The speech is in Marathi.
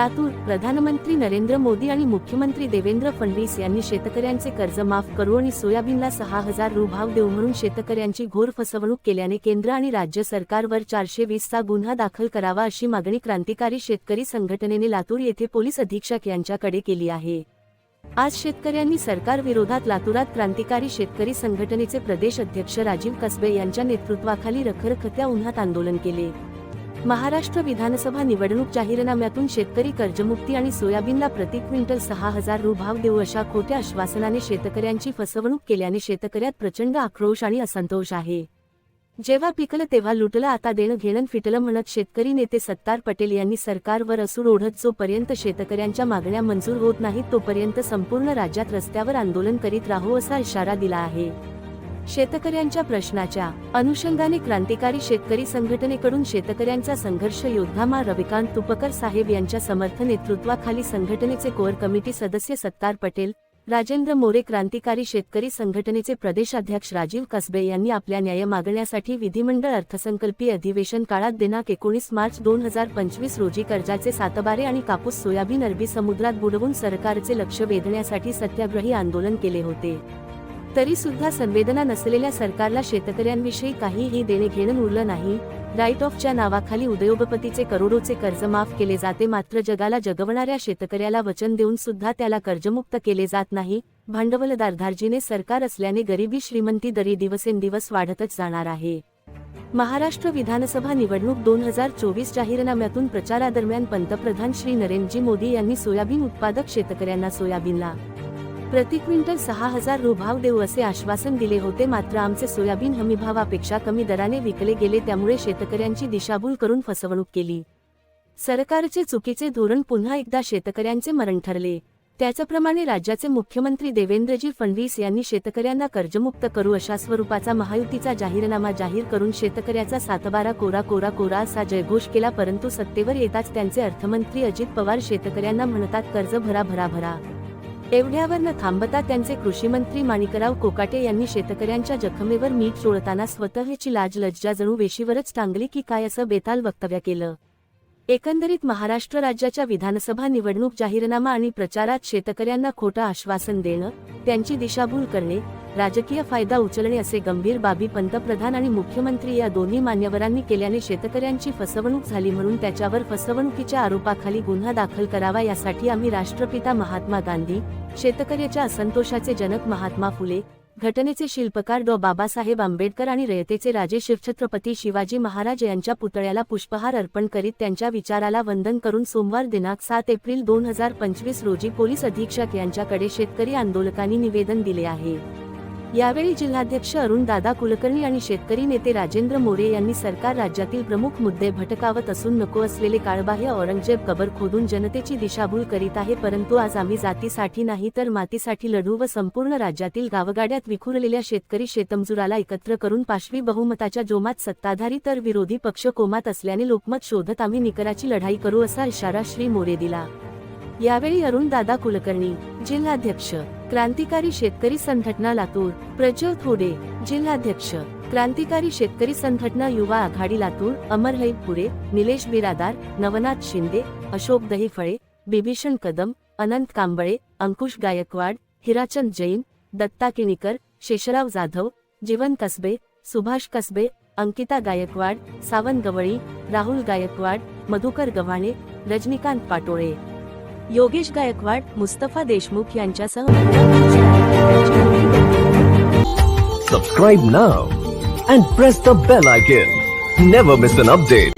लातूर प्रधानमंत्री नरेंद्र मोदी आणि मुख्यमंत्री देवेंद्र फडणवीस यांनी शेतकऱ्यांचे कर्ज माफ करू आणि सोयाबीनला सहा हजार रु भाव देऊ म्हणून शेतकऱ्यांची घोर फसवणूक केल्याने केंद्र आणि राज्य सरकारवर चारशे वीसचा गुन्हा दाखल करावा अशी मागणी क्रांतिकारी शेतकरी संघटनेने लातूर येथे पोलीस अधीक्षक यांच्याकडे केली आहे. आज शेतकऱ्यांनी सरकार विरोधात लातूरात क्रांतिकारी शेतकरी संघटनेचे प्रदेश अध्यक्ष राजीव कसबे यांच्या नेतृत्वाखाली रखरखत्या उन्हात आंदोलन केले. महाराष्ट्र विधानसभा निवडणूक जाहीरनाम्यातून शेतकरी कर्जमुक्ती आणि सोयाबीनला प्रति क्विंटल सहा हजार रु भाव देऊ अशा खोट्या आश्वासनाने शेतकऱ्यांची फसवणूक केल्याने शेतकऱ्यात प्रचंड आक्रोश आणि असंतोष आहे. जेव्हा पिकलं तेव्हा लुटलं आता देणं घेणं फिटलं म्हणत शेतकरी नेते सत्तार पटेल यांनी सरकारवर असूर ओढत जोपर्यंत शेतकऱ्यांच्या मागण्या मंजूर होत नाहीत तोपर्यंत संपूर्ण राज्यात रस्त्यावर आंदोलन करीत राहू असा इशारा दिला आहे. शेतकऱ्यांच्या प्रश्नाच्या अनुषंगाने क्रांतिकारी शेतकरी संघटनेकडून शेतकऱ्यांचा संघर्ष योद्धा मा रविकांत तुपकर साहेब यांच्या समर्थ नेतृत्वाखाली संघटनेचे कोअर कमिटी सदस्य सत्तार पटेल राजेंद्र मोरे क्रांतिकारी शेतकरी संघटनेचे प्रदेशाध्यक्ष राजीव कसबे यांनी आपल्या न्याय मागण्यासाठी विधिमंडळ अर्थसंकल्पीय अधिवेशन काळात दिनांक एकोणीस मार्च दोन हजार पंचवीस रोजी कर्जाचे सातबारे आणि कापूस सोयाबीन अरबी समुद्रात बुडवून सरकारचे लक्ष वेधण्यासाठी सत्याग्रही आंदोलन केले होते. तरी सुद्धा संवेदना नसलेल्या सरकारला शेतकऱ्यांविषयी काहीही देणे घेणं उरलं नाही. राईट ऑफच्या नावाखाली उदयोगपतीचे करोडोचे कर्ज माफ केले जाते मात्र जगाला जगवणाऱ्या शेतकऱ्याला वचन देऊन सुद्धा त्याला कर्जमुक्त केले जात नाही. भांडवलदारधार्जीने सरकार असल्याने गरिबी श्रीमंती दरी दिवसेंदिवस वाढतच जाणार आहे. महाराष्ट्र विधानसभा निवडणूक दोन हजार चोवीस जाहीरनाम्यातून प्रचारादरम्यान पंतप्रधान श्री नरेंद्रजी मोदी यांनी सोयाबीन उत्पादक शेतकऱ्यांना सोयाबीनला प्रति क्विंटल सहा हजार रुभाव देऊ असे आश्वासन दिले होते. मात्र आमचे सोयाबीन हमीभावापेक्षा कमी दराने विकले गेले त्यामुळे शेतकऱ्यांची दिशाभूल करून फसवणूक केली. सरकारचे चुकीचे धोरण पुन्हा एकदा शेतकऱ्यांचे मरण ठरले. त्याचप्रमाणे राज्याचे मुख्यमंत्री देवेंद्रजी फडणवीस यांनी शेतकऱ्यांना कर्जमुक्त करू अशा स्वरूपाचा महायुतीचा जाहीरनामा जाहीर करून शेतकऱ्याचा सातबारा कोरा कोरा कोरा असा जयघोष केला परंतु सत्तेवर येताच त्यांचे अर्थमंत्री अजित पवार शेतकऱ्यांना म्हणतात कर्ज भरा भरा भरा. एवढ्यावर न थांबता त्यांचे कृषीमंत्री माणिकराव कोकाटे यांनी शेतकऱ्यांच्या जखमेवर मीठ चोळताना स्वतःची लाज लज्जा जणू वेशीवरच टांगली की काय असं बेताल वक्तव्य केलं. एकंदरीत महाराष्ट्र राज्याच्या विधानसभा निवडणूक जाहीरनामा आणि प्रचारात शेतकऱ्यांना खोटं आश्वासन देणं त्यांची दिशाभूल करणे राजकीय फायदा उचलणे असे गंभीर बाबी पंतप्रधान आणि मुख्यमंत्री या दोन्ही मान्यवरांनी केल्याने शेतकऱ्यांची फसवणूक झाली म्हणून त्याच्यावर फसवणुकीच्या आरोपाखाली गुन्हा दाखल करावा यासाठी आम्ही राष्ट्रपिता महात्मा गांधी शेतकऱ्याच्या असंतोषाचे जनक महात्मा फुले घटनेचे शिल्पकार डॉ. बाबासाहेब आंबेडकर आणि रयतेचे राजे शिवछत्रपती शिवाजी महाराज यांच्या पुतळ्याला पुष्पहार अर्पण करीत त्यांच्या विचाराला वंदन करून सोमवार दिनांक सात एप्रिल दोन हजार पंचवीस रोजी पोलीस अधीक्षक यांच्याकडे शेतकरी आंदोलकांनी निवेदन दिले आहे. यावेळी जिल्हाध्यक्ष अरुण दादा कुलकर्णी आणि शेतकरी नेते राजेंद्र मोरे यांनी सरकार राज्यातील प्रमुख मुद्दे भटकावत असून नको असलेले काळबाह्य औरंगजेब कबर खोदून जनतेची दिशाभूल करीत आहे परंतु आज आम्ही जातीसाठी नाही तर मातीसाठी लढू व संपूर्ण राज्यातील गावगाड्यात विखुरलेल्या शेतकरी शेतमजुराला एकत्र करून पाशवी बहुमताच्या जोमात सत्ताधारी तर विरोधी पक्ष कोमात असल्याने लोकमत शोधत आम्ही निकराची लढाई करू असा इशारा श्री मोरे दिला. यावेळी अरुण दादा कुलकर्णी जिल्हाध्यक्ष क्रांतिकारी शेतकरी संघटना लातूर प्रज्वल थोडे जिल्हाध्यक्ष. क्रांतिकारी शेतकरी संघटना युवा आघाडी लातूर अमर पुरे निलेश बिरादार नवनाथ शिंदे अशोक दहीफळे बिभीषण कदम अनंत कांबळे अंकुश गायकवाड हिराचंद जैन दत्ता किणीकर शेषराव जाधव जीवन कसबे सुभाष कसबे अंकिता गायकवाड सावन गवळी राहुल गायकवाड मधुकर गव्हाणे रजनीकांत पाटोळे. योगेश गायकवाड मुस्तफा देशमुख यांच्यासह Subscribe now and press the bell icon. Never miss an update.